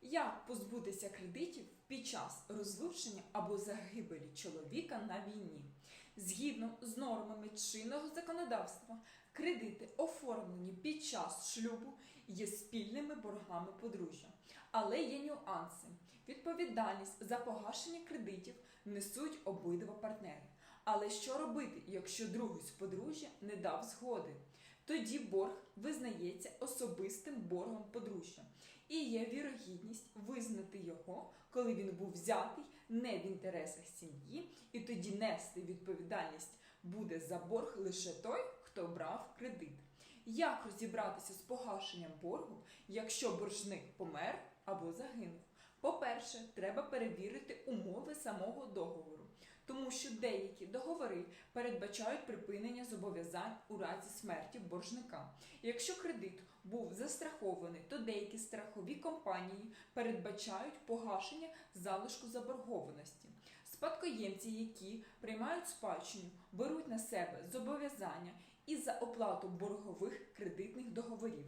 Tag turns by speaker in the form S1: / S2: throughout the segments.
S1: Як позбутися кредитів під час розлучення або загибелі чоловіка на війні? Згідно з нормами чинного законодавства, кредити, оформлені під час шлюбу, є спільними боргами подружжя. Але є нюанси. Відповідальність за погашення кредитів несуть обидва партнери. Але що робити, якщо другий з подружжя не дав згоди? Тоді борг визнається особистим боргом подружжя, і є вірогідність визнати його, коли він був взятий не в інтересах сім'ї, і тоді нести відповідальність буде за борг лише той, хто брав кредит. Як розібратися з погашенням боргу, якщо боржник помер або загинув? По-перше, треба перевірити умови самого договору, тому що деякі договори передбачають припинення зобов'язань у разі смерті боржника. Якщо кредит був застрахований, то деякі страхові компанії передбачають погашення залишку заборгованості. Спадкоємці, які приймають спадщину, беруть на себе зобов'язання і за оплату боргових кредитних договорів.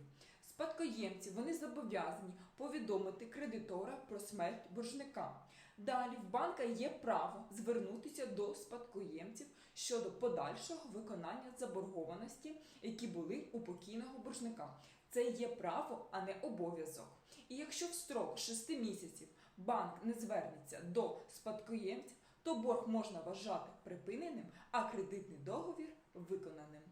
S1: Спадкоємці вони зобов'язані повідомити кредитора про смерть боржника. Далі в банка є право звернутися до спадкоємців щодо подальшого виконання заборгованості, які були у покійного боржника. Це є право, а не обов'язок. І якщо в строк 6 місяців банк не звернеться до спадкоємців, то борг можна вважати припиненим, а кредитний договір виконаним.